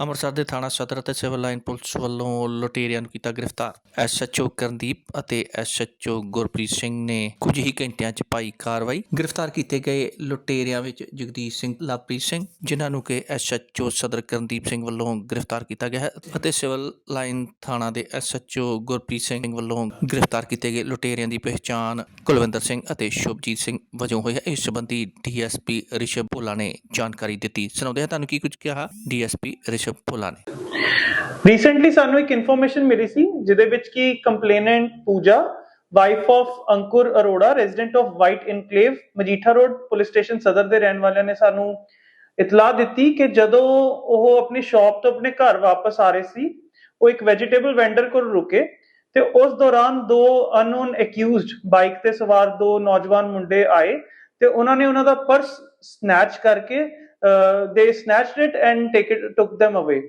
ਅੰਮ੍ਰਿਤਸਰ ਦੇ ਥਾਣਾ ਸਦਰ ਅਤੇ ਸਿਵਲ ਲਾਈਨ ਪੁਲਿਸ ਵੱਲੋਂ ਲੁਟੇਰਿਆਂ ਨੂੰ ਕੀਤਾ ਗ੍ਰਿਫਤਾਰ। ਐਸਐਚਓ ਕਰਨਦੀਪ ਅਤੇ ਐਸਐਚਓ ਗੁਰਪ੍ਰੀਤ ਸਿੰਘ ਨੇ ਕੁਝ ਹੀ ਘੰਟਿਆਂ 'ਚ ਪਾਈ ਕਾਰਵਾਈ। ਗ੍ਰਿਫਤਾਰ ਕੀਤੇ ਗਏ ਲੁਟੇਰਿਆਂ ਵਿੱਚ ਜਗਦੀਸ਼ ਸਿੰਘ, ਲਵਪ੍ਰੀਤ ਸਿੰਘ, ਜਿਨ੍ਹਾਂ ਨੂੰ ਕਿ ਐਸਐਚਓ ਸਦਰ ਕਰਨਦੀਪ ਸਿੰਘ ਵੱਲੋਂ ਗ੍ਰਿਫਤਾਰ ਕੀਤਾ ਗਿਆ ਹੈ ਅਤੇ ਸਿਵਲ ਲਾਈਨ ਥਾਣਾ ਦੇ ਐਸਐਚਓ ਗੁਰਪ੍ਰੀਤ ਸਿੰਘ ਵੱਲੋਂ ਗ੍ਰਿਫਤਾਰ ਕੀਤੇ ਗਏ ਲੁਟੇਰਿਆਂ ਦੀ ਪਹਿਚਾਣ ਕੁਲਵਿੰਦਰ ਸਿੰਘ ਅਤੇ ਸ਼ੁਭਜੀਤ ਸਿੰਘ ਵਜੋਂ ਹੋਈ ਹੈ। ਇਸ ਸੰਬੰਧੀ ਡੀਐਸਪੀ ਰਿਸ਼ਵ ਭੋਲਾ ਨੇ ਜਾਣਕਾਰੀ ਦਿੱਤੀ। ਸੁਣਾਉਂਦੇ ਹਾਂ, ਤੁਹਾਨੂੰ ਕੀ ਕੁਝ ਕਿਹਾ? ਡੀਐਸਪੀ ਰਿਸ਼ਵ ਭੋਲਾ ਨੇ। ਰੀਸੈਂਟਲੀ ਸਾਨੂੰ ਇੱਕ ਇਨਫੋਰਮੇਸ਼ਨ ਮਿਲੀ ਸੀ, ਜਿਹਦੇ ਵਿੱਚ ਕਿ complainant Pooja wife of Ankur Arora resident of White Enclave Majitha road police station Sadar ਦੇ ਰਹਿਣ ਵਾਲਿਆਂ ਨੇ ਸਾਨੂੰ ਇਤਲਾਹ ਦਿੱਤੀ ਕਿ ਜਦੋਂ ਉਹ ਆਪਣੀ ਸ਼ਾਪ ਤੋਂ ਆਪਣੇ ਘਰ ਵਾਪਸ ਆ ਰਹੇ ਸੀ, ਉਹ ਇੱਕ ਵੈਜੀਟੇਬਲ ਵੈਂਡਰ ਕੋਲ ਰੁਕੇ ਤੇ ਉਸ ਦੌਰਾਨ ਦੋ ਅਨਨੋਨ ਅਕਿਊਜ਼ਡ ਬਾਈਕ ਤੇ ਸਵਾਰ ਦੋ ਨੌਜਵਾਨ ਮੁੰਡੇ ਆਏ ਤੇ ਉਹਨਾਂ ਨੇ ਉਹਨਾਂ ਦਾ ਪਰਸ ਸਨੈਚ ਕਰਕੇ they snatched it and take it took them away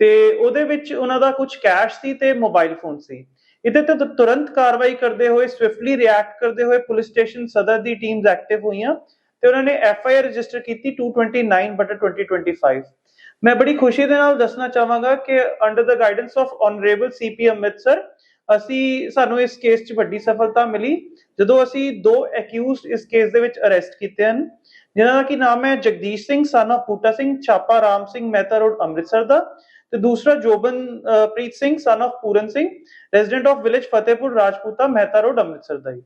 ਤੇ ਉਹਦੇ ਵਿੱਚ ਉਹਨਾਂ ਦਾ ਕੁਝ ਕੈਸ਼ ਸੀ ਤੇ ਮੋਬਾਈਲ ਫੋਨ ਸੀ। ਇਹਦੇ ਤੇ ਤੁ- ਤੁਰੰਤ ਕਾਰਵਾਈ ਕਰਦੇ ਹੋਏ ਸਵਿਫਟਲੀ ਰਿਐਕਟ ਕਰਦੇ ਹੋਏ ਪੁਲਿਸ ਸਟੇਸ਼ਨ ਸਦਰ ਦੀ ਟੀਮਸ ਐਕਟਿਵ ਹੋਈਆਂ ਤੇ ਉਹਨਾਂ ਨੇ ਐਫ ਆਈ ਆਰ ਰਜਿਸਟਰ ਕੀਤੀ 229 ਬਟਾ 2025 ਮੈਂ ਬੜੀ ਖੁਸ਼ੀ ਦੇ ਨਾਲ ਦੱਸਣਾ ਚਾਹਾਂਗਾ ਕਿ under the guidance of honourable CP Amritsar ਅਸੀਂ ਸਾਨੂੰ ਇਸ ਕੇਸ 'ਚ ਵੱਡੀ ਸਫਲਤਾ ਮਿਲੀ, ਜਦੋਂ ਅਸੀਂ ਦੋ ਅਕਿਊਜ਼ਡ ਇਸ ਕੇਸ ਦੇ ਵਿੱਚ ਅਰੈਸਟ ਕੀਤੇ ਹਨ, ਜਿਨ੍ਹਾਂ ਦਾ ਕੀ ਨਾਮ ਹੈ ਜਗਦੀਸ਼ ਸਿੰਘ ਸਾਨਾ ਪੂਟਾ ਸਿੰਘ, ਛਾਪਾ ਰਾਮ ਸਿੰਘ, ਮਹਿਤਾ ਰੋਡ, ਅੰਮ੍ਰਿਤਸਰ ਦਾ, ਤੇ ਦੂਸਰਾ Jobanpreet Singh son of Puran Singh resident of village Fatehpur, Rajputa, Mehta road, Amritsar ਦਾ ਹੀ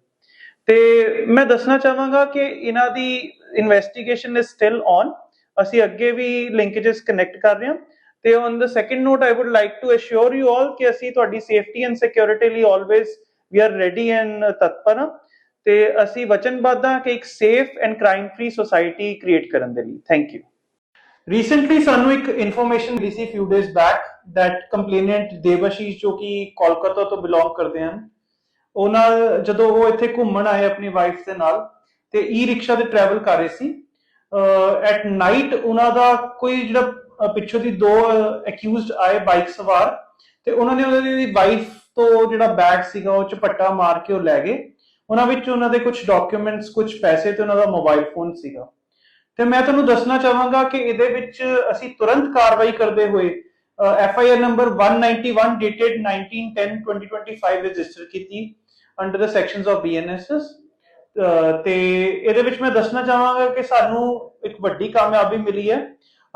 ਤੇ ਮੈਂ ਦੱਸਣਾ ਚਾਹਾਂਗਾ ਕਿ ਇਹਨਾਂ ਦੀ ਇਨਵੈਸਟੀਗੇਸ਼ਨ ਇਜ਼ ਸਟਿਲ ਔਨ ਅਸੀਂ ਅੱਗੇ ਵੀ ਲਿੰਕੇजेस ਕਨੈਕਟ ਕਰ ਰਹੇ ਹਾਂ। ਤੇ on the second note I would like to assure you all ਕਿ ਅਸੀਂ ਤੁਹਾਡੀ ਸੇਫਟੀ ਐਂਡ ਸਿਕਿਉਰਿਟੀ ਲਈ always we are ready and ਤਤਪਰ ਹਾਂ। ਤੇ ਅਸੀਂ ਵਚਨਬੱਧ ਹਾਂ ਕਿ ਇੱਕ safe and crime free society create ਕਰਨ ਦੇ ਲਈ। ਥੈਂਕ ਯੂ ਰੀਸੈਂਟਲੀ ਸਾਨੂੰ ਇੱਕ ਇਨਫੋਰਮੇਸ਼ਨ ਮਿਲੀ ਸੀ few days back that complainant Devashish ਜੋ ਕਿ ਕੋਲਕਾਤਾ ਤੋਂ ਬਿਲੋਂਗ ਕਰਦੇ ਹਨ ਉਹਨਾਂ ਜਦੋਂ ਉਹ ਇੱਥੇ ਘੁੰਮਣ ਆਏ ਆਪਣੀ ਵਾਈਫ ਦੇ ਨਾਲ, ਤੇ ਈ ਰਿਕਸ਼ਾ ਤੇ ਟਰੈਵਲ ਕਰ ਰਹੇ ਸੀ। ਐਟ ਨਾਈਟ ਉਹਨਾਂ ਦਾ ਕੋਈ ਜਿਹੜਾ ਪਿੱਛੋਂ ਦੀ ਦੋ ਅਕਿਊਜ਼ਡ ਆਏ ਬਾਈਕ ਸਵਾਰ ਤੇ ਉਹਨਾਂ ਨੇ ਉਹਨਾਂ ਦੀ ਵਾਈਫ ਤੋਂ ਜਿਹੜਾ ਬੈਗ ਸੀਗਾ ਉਹ ਝਪੱਟਾ ਮਾਰ ਕੇ ਉਹ ਲੈ ਗਏ। ਉਹਨਾਂ ਵਿੱਚ ਉਹਨਾਂ ਦੇ ਕੁਝ ਡਾਕੂਮੈਂਟਸ ਕੁਝ ਪੈਸੇ ਤੇ ਉਹਨਾਂ ਦਾ ਮੋਬਾਈਲ ਫੋਨ ਸੀਗਾ। ਤੇ ਮੈਂ ਤੁਹਾਨੂੰ ਦੱਸਣਾ ਚਾਹਾਂਗਾ ਕਿ ਇਹਦੇ ਵਿੱਚ ਅਸੀਂ ਤੁਰੰਤ ਕਾਰਵਾਈ ਕਰਦੇ ਹੋਏ F I R number 191 dated 1910-2025 register ਕੀਤੀ under the sections of BNSS ਤੇ ਇਹਦੇ ਵਿੱਚ ਮੈਂ ਦੱਸਣਾ ਚਾਹਾਂਗਾ ਕਿ ਸਾਨੂੰ ਇੱਕ ਵੱਡੀ ਕਾਮਯਾਬੀ ਮਿਲੀ ਹੈ।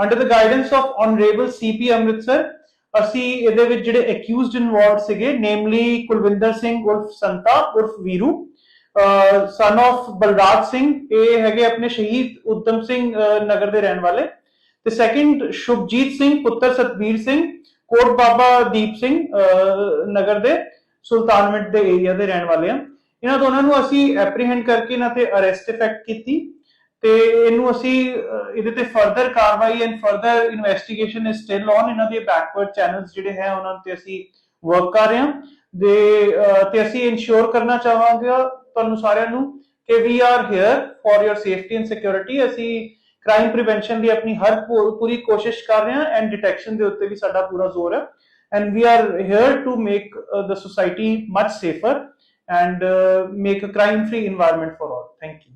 Under the guidance of honourable CP Amritsar ਅਸੀਂ ਇਹਦੇ ਵਿੱਚ ਜਿਹੜੇ ਅਕਿਊਜ਼ਡ ਇਨਵੋਲਵਡ ਸੀਗੇ ਨੇਮਲੀ ਕੁਲਵਿੰਦਰ ਸਿੰਘ ਉਰਫ ਸੰਤਾ, ਉਰਫ ਵੀਰੂ ਸਨ of ਬਲਰਾਜ ਸਿੰਘ, ਇਹ ਹੈਗੇ ਆਪਣੇ ਸ਼ਹੀਦ ਉਦਮ ਸਿੰਘ ਨਗਰ ਦੇ ਰਹਿਣ ਵਾਲੇ। ਤੇ ਸੈਕਿੰਡ ਸ਼ੁਭਜੀਤ ਸਿੰਘ, ਪੁੱਤਰ ਸਤਬੀਰ ਸਿੰਘ, ਕੋਟ ਬਾਬਾ ਦੀਪ ਸਿੰਘ ਨਗਰ ਦੇ, ਸੁਲਤਾਨਵਿੰਡ ਦੇ ਏਰੀਆ ਦੇ ਰਹਿਣ ਵਾਲੇ ਆ। ਇਹਨਾਂ ਦੋਨਾਂ ਨੂੰ ਅਸੀਂ ਐਪਰੀਹੈਂਡ ਕਰਕੇ ਇਹਨਾਂ ਤੇ ਅਰੈਸਟ ਇਫੈਕਟ ਕੀਤੀ। ਤੇ ਇਹਨੂੰ ਅਸੀਂ ਇਹਦੇ ਤੇ ਫਰਦਰ ਕਾਰਵਾਈ and further investigation is still on ਇਹਨਾਂ ਦੇ ਬੈਕਵਰਡ ਚੈਨਲਸ ਜਿਹੜੇ ਹੈ, ਉਹਨਾਂ ਤੇ ਅਸੀਂ ਵਰਕ ਕਰ ਰਹੇ ਹਾਂ। ਦੇ ਤੇ ਅਸੀਂ ਇਨਸ਼ੋਰ ਕਰਨਾ ਚਾਹਾਂਗੇ ਤੁਹਾਨੂੰ ਸਾਰਿਆਂ ਨੂੰ ਕਿ we are here for your safety and security ਅਸੀਂ ਕ੍ਰਾਈਮ ਪ੍ਰੀਵੈਂਸ਼ਨ ਦੀ ਆਪਣੀ ਹਰ ਪੂਰੀ ਕੋਸ਼ਿਸ਼ ਕਰ ਰਹੇ ਹਾਂ ਐਂਡ ਡਿਟੈਕਸ਼ਨ ਦੇ ਉੱਤੇ ਵੀ ਸਾਡਾ ਪੂਰਾ ਜ਼ੋਰ ਹੈ। And we are here to make the society much safer and make a crime free environment for all thank you